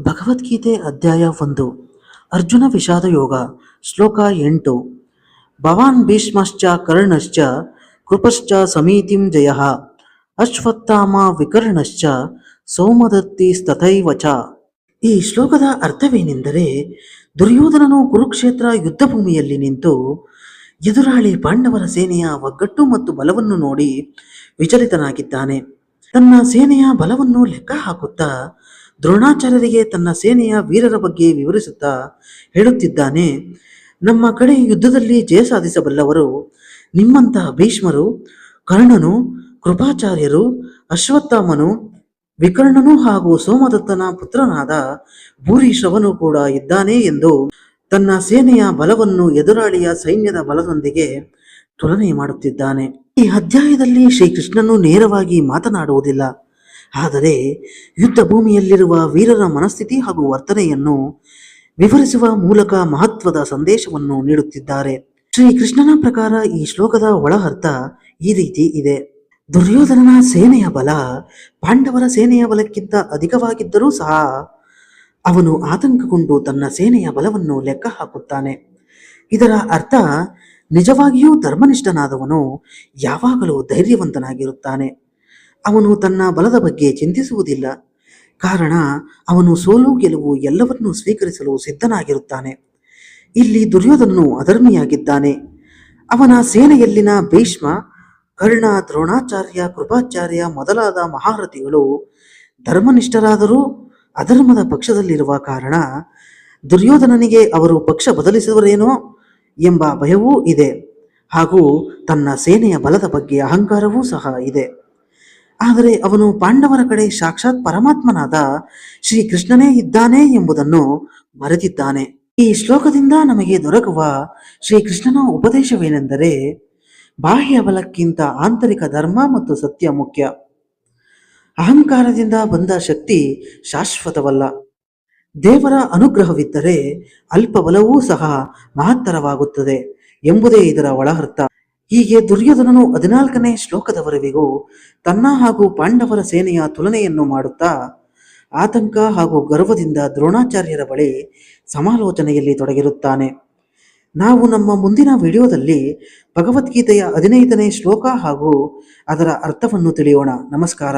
ಭಗವದ್ಗೀತೆ ಅಧ್ಯಾಯ ಒಂದು. ಅರ್ಜುನ ವಿಷಾದ ಯೋಗ, ಶ್ಲೋಕ ಎಂಟು. ಭವಾನ್ ಭೀಷ್ಮಶ್ಚ ಕರ್ಣಶ್ಚ ಕೃಪಶ್ಚ ಸಮೀತಿಂ ಜಯ. ಅಶ್ವತ್ಥಾಮ ವಿಕರ್ಣಶ್ಚ ಸೋಮದತ್ತಿ ತಥೈವ ಚ. ಈ ಶ್ಲೋಕದ ಅರ್ಥವೇನೆಂದರೆ, ದುರ್ಯೋಧನನು ಕುರುಕ್ಷೇತ್ರ ಯುದ್ಧ ಭೂಮಿಯಲ್ಲಿ ನಿಂತು ಎದುರಾಳಿ ಪಾಂಡವರ ಸೇನೆಯ ಒಗ್ಗಟ್ಟು ಮತ್ತು ಬಲವನ್ನು ನೋಡಿ ವಿಚಲಿತನಾಗಿದ್ದಾನೆ. ತನ್ನ ಸೇನೆಯ ಬಲವನ್ನು ಲೆಕ್ಕ ಹಾಕುತ್ತಾ ದ್ರೋಣಾಚಾರ್ಯರಿಗೆ ತನ್ನ ಸೇನೆಯ ವೀರರ ಬಗ್ಗೆ ವಿವರಿಸುತ್ತಾ ಹೇಳುತ್ತಿದ್ದಾನೆ, ನಮ್ಮ ಕಡೆ ಯುದ್ಧದಲ್ಲಿ ಜಯ ಸಾಧಿಸಬಲ್ಲವರು, ನಿಮ್ಮಂತಹ ಭೀಷ್ಮರು, ಕರ್ಣನು, ಕೃಪಾಚಾರ್ಯರು, ಅಶ್ವತ್ಥಾಮನು, ವಿಕರ್ಣನು ಹಾಗೂ ಸೋಮದತ್ತನ ಪುತ್ರನಾದ ಭೂರಿಶ್ರವನು ಕೂಡ ಇದ್ದಾನೆ ಎಂದು ತನ್ನ ಸೇನೆಯ ಬಲವನ್ನು ಎದುರಾಳಿಯ ಸೈನ್ಯದ ಬಲದೊಂದಿಗೆ ತುಲನೆ ಮಾಡುತ್ತಿದ್ದಾನೆ. ಈ ಅಧ್ಯಾಯದಲ್ಲಿ ಶ್ರೀಕೃಷ್ಣನು ನೇರವಾಗಿ ಮಾತನಾಡುವುದಿಲ್ಲ. ಆದರೆ ಯುದ್ಧ ಭೂಮಿಯಲ್ಲಿರುವ ವೀರರ ಮನಸ್ಥಿತಿ ಹಾಗೂ ವರ್ತನೆಯನ್ನು ವಿವರಿಸುವ ಮೂಲಕ ಮಹತ್ವದ ಸಂದೇಶವನ್ನು ನೀಡುತ್ತಿದ್ದಾರೆ. ಶ್ರೀಕೃಷ್ಣನ ಪ್ರಕಾರ ಈ ಶ್ಲೋಕದ ಒಳ ಅರ್ಥ ಈ ರೀತಿ ಇದೆ. ದುರ್ಯೋಧನನ ಸೇನೆಯ ಬಲ ಪಾಂಡವರ ಸೇನೆಯ ಬಲಕ್ಕಿಂತ ಅಧಿಕವಾಗಿದ್ದರೂ ಸಹ ಅವನು ಆತಂಕಗೊಂಡು ತನ್ನ ಸೇನೆಯ ಬಲವನ್ನು ಲೆಕ್ಕ ಹಾಕುತ್ತಾನೆ. ಇದರ ಅರ್ಥ ನಿಜವಾಗಿಯೂ ಧರ್ಮನಿಷ್ಠನಾದವನು ಯಾವಾಗಲೂ ಧೈರ್ಯವಂತನಾಗಿರುತ್ತಾನೆ. ಅವನು ತನ್ನ ಬಲದ ಬಗ್ಗೆ ಚಿಂತಿಸುವುದಿಲ್ಲ. ಕಾರಣ, ಅವನು ಸೋಲು ಗೆಲುವು ಎಲ್ಲವನ್ನೂ ಸ್ವೀಕರಿಸಲು ಸಿದ್ಧನಾಗಿರುತ್ತಾನೆ. ಇಲ್ಲಿ ದುರ್ಯೋಧನನು ಅಧರ್ಮಿಯಾಗಿದ್ದಾನೆ. ಅವನ ಸೇನೆಯಲ್ಲಿನ ಭೀಷ್ಮ, ಕರ್ಣ, ದ್ರೋಣಾಚಾರ್ಯ, ಕೃಪಾಚಾರ್ಯ ಮೊದಲಾದ ಮಹಾರಥಿಗಳು ಧರ್ಮನಿಷ್ಠರಾದರೂ ಅಧರ್ಮದ ಪಕ್ಷದಲ್ಲಿರುವ ಕಾರಣ ದುರ್ಯೋಧನನಿಗೆ ಅವರು ಪಕ್ಷ ಬದಲಿಸುವರೇನೋ ಎಂಬ ಭಯವೂ ಇದೆ. ಹಾಗೂ ತನ್ನ ಸೇನೆಯ ಬಲದ ಬಗ್ಗೆ ಅಹಂಕಾರವೂ ಸಹ ಇದೆ. ಆದರೆ ಅವನು ಪಾಂಡವರ ಕಡೆ ಸಾಕ್ಷಾತ್ ಪರಮಾತ್ಮನಾದ ಶ್ರೀಕೃಷ್ಣನೇ ಇದ್ದಾನೆ ಎಂಬುದನ್ನು ಮರೆತಿದ್ದಾನೆ. ಈ ಶ್ಲೋಕದಿಂದ ನಮಗೆ ದೊರಕುವ ಶ್ರೀಕೃಷ್ಣನ ಉಪದೇಶವೇನೆಂದರೆ ಬಾಹ್ಯ ಬಲಕ್ಕಿಂತ ಆಂತರಿಕ ಧರ್ಮ ಮತ್ತು ಸತ್ಯ ಮುಖ್ಯ. ಅಹಂಕಾರದಿಂದ ಬಂದ ಶಕ್ತಿ ಶಾಶ್ವತವಲ್ಲ. ದೇವರ ಅನುಗ್ರಹವಿದ್ದರೆ ಅಲ್ಪ ಬಲವೂ ಸಹ ಮಹತ್ತರವಾಗುತ್ತದೆ ಎಂಬುದೇ ಇದರ ಒಳಹರ್ಥ ಹೀಗೆ ದುರ್ಯೋಧನನು ಹದಿನಾಲ್ಕನೇ ಶ್ಲೋಕದವರೆವಿಗೂ ತನ್ನ ಹಾಗೂ ಪಾಂಡವರ ಸೇನೆಯ ತುಲನೆಯನ್ನು ಮಾಡುತ್ತಾ, ಆತಂಕ ಹಾಗೂ ಗರ್ವದಿಂದ ದ್ರೋಣಾಚಾರ್ಯರ ಬಳಿ ಸಮಾಲೋಚನೆಯಲ್ಲಿ ತೊಡಗಿರುತ್ತಾನೆ. ನಾವು ನಮ್ಮ ಮುಂದಿನ ವಿಡಿಯೋದಲ್ಲಿ ಭಗವದ್ಗೀತೆಯ ಹದಿನೈದನೇ ಶ್ಲೋಕ ಹಾಗೂ ಅದರ ಅರ್ಥವನ್ನು ತಿಳಿಯೋಣ. ನಮಸ್ಕಾರ.